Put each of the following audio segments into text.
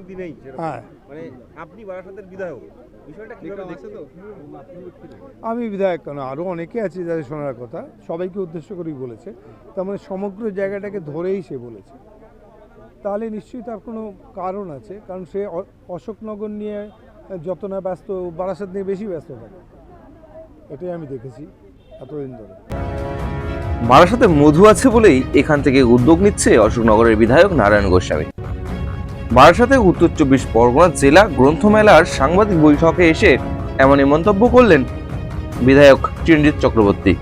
রাজনীতি নেই হ্যাঁ। মানে আপনি বারাসাতের বিধায়ক বিষয়টা কীভাবে দেখছেন? তো? আমি বিধায়ক কেন? আরও অনেকে আছে যাদের শোনার কথা সবাইকে উদ্দেশ্য করেই বলেছে। তার মানে সমগ্র জায়গাটাকে ধরেই সে বলেছে। তাহলে নিশ্চয়ই তার কোনো কারণ আছে কারণ সে অশোকনগর নিয়ে যত না ব্যস্ত বারাসাত নিয়ে বেশি ব্যস্ত থাকে। এটাই আমি দেখেছি এতদিন ধরে। বারাসাতে মধু আছে বলেই এখান থেকে উদ্যোগ নিচ্ছে অশোকনগরের বিধায়ক নারায়ণ গোস্বামী। বারাসাতে উত্তর চব্বিশ পরগনা জেলা গ্রন্থমেলার সাংবাদিক বৈঠকে এসে এমনই মন্তব্য করলেন বিধায়ক চিরঞ্জিত চক্রবর্তী।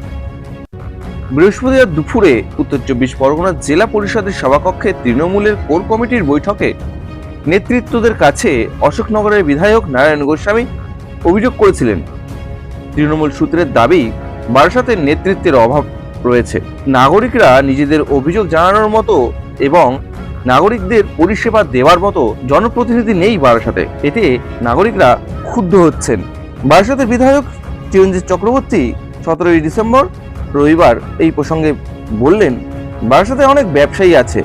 বৃহস্পতিবার দুপুরে উত্তর চব্বিশ পরগনা জেলা পরিষদের সভাকক্ষে তৃণমূলের কোর কমিটির বৈঠকে নেতৃত্বদের কাছে অশোকনগরের বিধায়ক নারায়ণ গোস্বামী অভিযোগ করেছিলেন। তৃণমূল সূত্রের দাবি বারাসাতের নেতৃত্বের অভাব রয়েছে। নাগরিকরা নিজেদের অভিযোগ জানানোর মতো এবং নাগরিকদের পরিষেবা দেওয়ার মতো জনপ্রতিনিধি নেই বারাসাতে এতে নাগরিকরা ক্ষুব্ধ হচ্ছেন। বারাসাতের বিধায়ক চিরঞ্জিত চক্রবর্তী সতেরোই ডিসেম্বর রবিবার এই প্রসঙ্গে বললেন বারাসাতে অনেক ব্যবসায়ী আছে,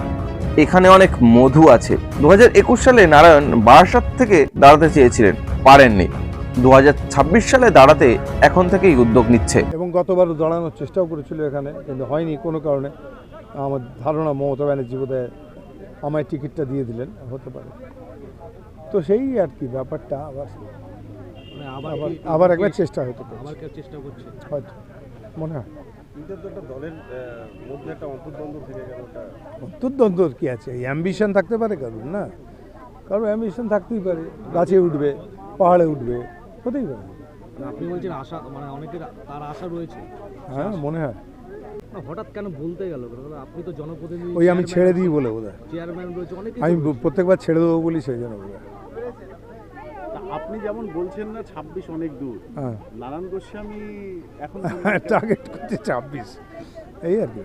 এখানে অনেক মধু আছে। দু হাজার একুশ সালে নারায়ণ বারাসাত থেকে দাঁড়াতে চেয়েছিলেন, পারেননি। দু হাজার ছাব্বিশ সালে দাঁড়াতে এখন থেকেই উদ্যোগ নিচ্ছে। এবং গতবারও দাঁড়ানোর চেষ্টাও করেছিল এখানে, কিন্তু হয়নি কোনো কারণে। আমার ধারণা মমতা ব্যানার্জি বোধহয় আমায় টিকিটটা দিয়ে দিলেন হতে পারে। তো সেই আর কি ব্যাপারটা আবার মানে আবার আবার একবার চেষ্টা হতে পারে চেষ্টা করছে? হয়তো। মনে হয়। অন্তর্দ্বন্দ্ব কি আছে? অ্যাম্বিশন থাকতে পারে কারোর? না। কারোর অ্যাম্বিশন থাকতেই পারে। গাছে উঠবে পাহাড়ে উঠবে হতেই পারে। মানে আপনি বলছেন আশা মানে অনেকের তার আশা রয়েছে। হ্যাঁ মনে হয়। হঠাৎ কেন বলতে গেল? আপনি তো জনপ্রতিনিধি ওই আমি ছেড়ে দিই বলে বোধ হয় চেয়ারম্যান রয়েছে অনেকে আমি প্রত্যেকবার ছেড়ে দেবো বলি সেই জন্য বোধ হয় আপনি যেমন বলছেন না ছাব্বিশ অনেক দূর। হ্যাঁ। নারায়ণ গোস্বামী এখন টার্গেট করছে ছাব্বিশ। এই আর কি।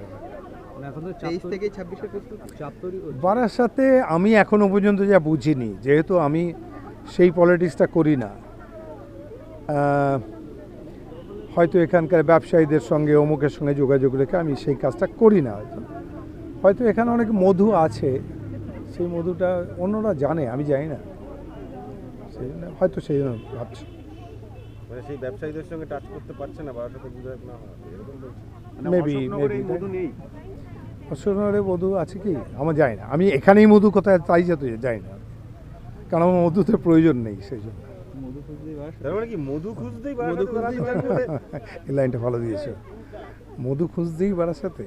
বারার সাথে আমি এখনও পর্যন্ত যা বুঝিনি যেহেতু আমি সেই পলিটিক্সটা করি না। হয়তো এখানকার ব্যবসায়ীদের সঙ্গে অমুকের সঙ্গে যোগাযোগ রেখে আমি সেই কাজটা করি না হয়তো। হয়তো এখানে অনেক মধু আছে সেই মধুটা অন্যরা জানে আমি জানি না। সেই জন্য হয়তো সেই জন্য ভাবছি। মানে সেই ব্যবসায়ীদের সঙ্গে টাচ করতে পারছে না বারাসাতের বিধায়ক না এরকম বলছে। Maybe, অশোকনগরে মধু নেই। মধু আছে কি? আমার জানি না। আমি এখানেই মধু কোথায় তাই যেতে যাই না। কারণ আমার মধুতে প্রয়োজন নেই সেই জন্য। তার মানে কি মধু খুঁজতেই? এই লাইনটা ভালো দিয়েছ। মধু খুঁজতেই বারাসাতে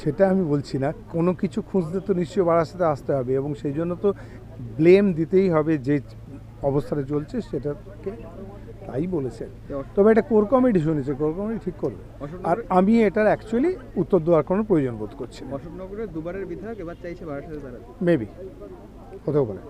সেটা আমি বলছি না। কোনো কিছু খুঁজতে তো নিশ্চয়ই বাড়ার সাথে আসতে হবে এবং সেই জন্য তো ব্লেম দিতেই হবে যে অবস্থাটা চলছে সেটাকে। তাই বলেছেন তবে এটা কোর কমিটি শুনেছে। কোর কমিটি ঠিক করবে। আর আমি এটার অ্যাকচুয়ালি উত্তর দেওয়ার কোনো প্রয়োজন বোধ করছি অশোকনগরের দুবারের বিধায়ক এবার চাইছে মেবি হতেও পারে।